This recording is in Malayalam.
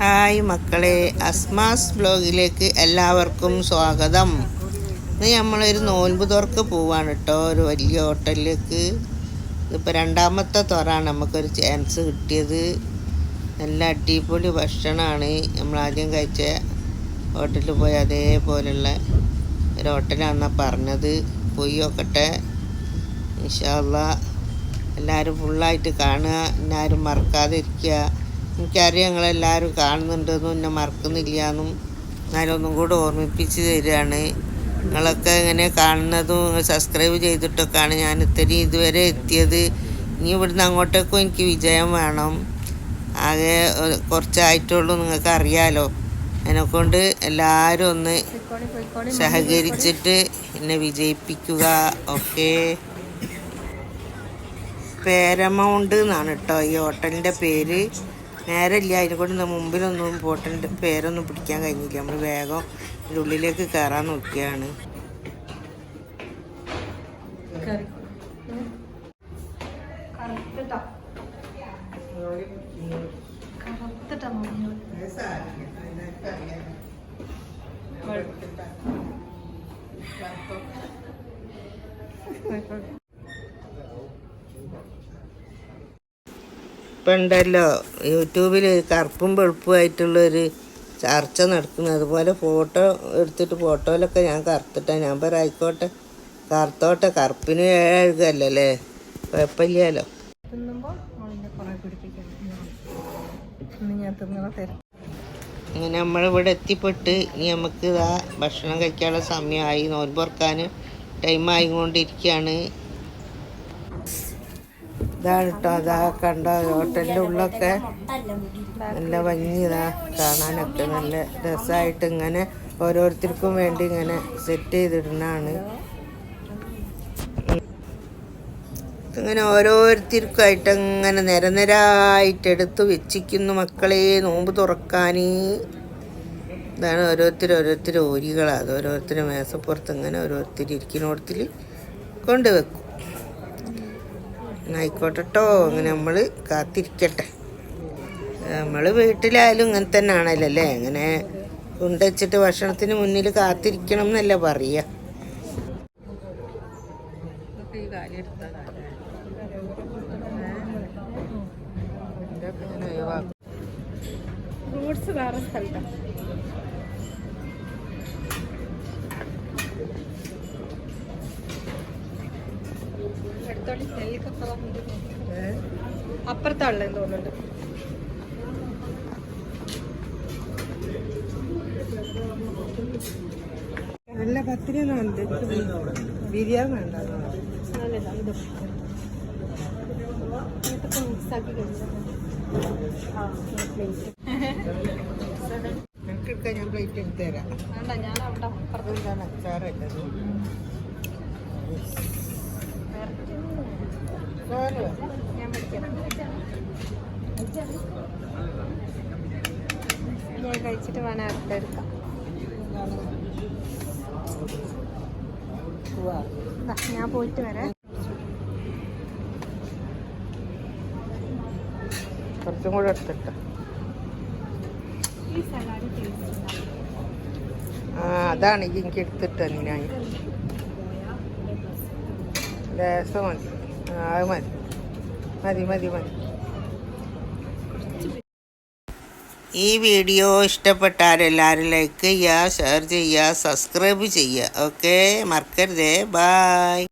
ഹായ് മക്കളെ അസ്മാസ് ബ്ലോഗിലേക്ക് എല്ലാവർക്കും സ്വാഗതം. ഇന്ന് നമ്മളൊരു നോൻപ് തുറക്ക് പോവാണ് കേട്ടോ ഒരു വലിയ ഹോട്ടലിലേക്ക്. ഇതിപ്പോൾ രണ്ടാമത്തെ തുറാണ് നമുക്കൊരു ചാൻസ് കിട്ടിയത്. നല്ല അടിപൊളി ഭക്ഷണമാണ് നമ്മൾ ആദ്യം കഴിച്ച ഹോട്ടലിൽ പോയി അതേപോലെയുള്ള ഒരു ഹോട്ടലാണെന്നാണ് പറഞ്ഞത്. പോയി നോക്കട്ടെ. ഇൻഷാല്ല എല്ലാവരും ഫുള്ളായിട്ട് കാണുക. എല്ലാവരും മറക്കാതെ ഇരിക്കുക. എനിക്കറിയാം നിങ്ങളെല്ലാവരും കാണുന്നുണ്ടെന്നും എന്നെ മറക്കുന്നില്ല എന്നും എന്നാലും ഒന്നും കൂടെ ഓർമ്മിപ്പിച്ച് തരികയാണ് നിങ്ങളൊക്കെ ഇങ്ങനെ കാണുന്നതും നിങ്ങൾ സബ്സ്ക്രൈബ് ചെയ്തിട്ടൊക്കെയാണ് ഞാൻ ഇത്രയും ഇതുവരെ എത്തിയത്. ഇനി ഇവിടുന്ന് അങ്ങോട്ടേക്കും എനിക്ക് വിജയം വേണം. ആകെ കുറച്ചായിട്ടുള്ളൂ നിങ്ങൾക്ക് അറിയാലോ അതിനെക്കൊണ്ട് എല്ലാവരും ഒന്ന് സഹകരിച്ചിട്ട് എന്നെ വിജയിപ്പിക്കുക. ഓക്കേ. പേരമൗണ്ട് എന്നാണ് കേട്ടോ ഈ ഹോട്ടലിന്റെ പേര്. നേരമില്ല. അതിനെ കൊണ്ട് മുമ്പിലൊന്നും ഹോട്ടലിന്റെ പേരൊന്നും പിടിക്കാൻ കഴിഞ്ഞില്ല. നമ്മൾ വേഗം ഇതിന്റെ ഉള്ളിലേക്ക് കയറാൻ നോക്കിയാണ്. ഇപ്പം ഉണ്ടല്ലോ യൂട്യൂബിൽ കറുപ്പും വെളുപ്പുമായിട്ടുള്ളൊരു ചർച്ച നടക്കുന്നത് അതുപോലെ ഫോട്ടോ എടുത്തിട്ട് ഫോട്ടോയിലൊക്കെ ഞാൻ കറുത്തിട്ടാണ് ഞാൻ പറയാം ആയിക്കോട്ടെ കറുത്തോട്ടെ കറുപ്പിന് ഏഴുകല്ലേ കുഴപ്പമില്ലല്ലോ. അങ്ങനെ നമ്മളിവിടെ എത്തിപ്പെട്ട് ഇനി നമുക്ക് ഇതാ ഭക്ഷണം കഴിക്കാനുള്ള സമയമായി. നോൻപുറക്കാൻ ടൈം ആയിക്കൊണ്ടിരിക്കുകയാണ്. ഇതാണ് കേട്ടോ അതാ കണ്ട ഹോട്ടലിന്റെ ഉള്ളൊക്കെ. നല്ല ഭംഗി ഇതാ കാണാനൊക്കെ നല്ല രസമായിട്ട് ഇങ്ങനെ ഓരോരുത്തർക്കും വേണ്ടി ഇങ്ങനെ സെറ്റ് ചെയ്തിടുന്നതാണ്. ഇങ്ങനെ ഓരോരുത്തർക്കായിട്ട് ഇങ്ങനെ നിരനിരായിട്ട് എടുത്ത് വെച്ചിരിക്കുന്നു മക്കളെ നോമ്പ് തുറക്കാൻ ഇതാണ് ഓരോരുത്തർ ഓരോരുത്തർ ഓരികളാണ് അത് ഓരോരുത്തർ മേശപ്പുറത്ത് ഇങ്ങനെ ഓരോരുത്തർ ഇരിക്കുന്നിടത്തിൽ കൊണ്ടുവെക്കും ആയിക്കോട്ടെ കേട്ടോ അങ്ങനെ നമ്മൾ കാത്തിരിക്കട്ടെ. നമ്മൾ വീട്ടിലായാലും ഇങ്ങനെ തന്നെ ആണല്ലോ അല്ലേ ഇങ്ങനെ കൊണ്ടുവച്ചിട്ട് ഭക്ഷണത്തിന് മുന്നിൽ കാത്തിരിക്കണം എന്നല്ല പറയുക ഫ്രൂട്ട്സ് വേറെ സ്ഥലത്താണ് എടുത്തോളി നെല്ലിക്കപ്പ അപ്പുറത്താണല്ലോ തോന്നുന്നുണ്ട്. നല്ല പത്തിരി ഉണ്ട്. ബിരിയാണി വേണ്ട. എടുക്കാൻ ഞാൻ പ്ലേറ്റ് എടുത്തു തരാം. വേണ്ട ഞാൻ അവിടെ അപ്പുറത്ത് ഞാൻ ഞാൻ കഴിച്ചിട്ട് വേണം അടുത്ത എടുക്കാം ഞാൻ പോയിട്ട് വരാം കുറച്ചും കൂടെ എടുത്തിട്ട് ആ അതാണ് എനിക്ക് എടുത്തിട്ട് ഞാൻ ലേസം മതി. അത് മതി. മതി മതി മതി. ഈ വീഡിയോ ഇഷ്ടപ്പെട്ടാൽ എല്ലാവരും ലൈക്ക് ഷെയർ ചെയ്യുക സബ്സ്ക്രൈബ് ചെയ്യുക. ഓക്കെ മറക്കരുതേ. ബായ്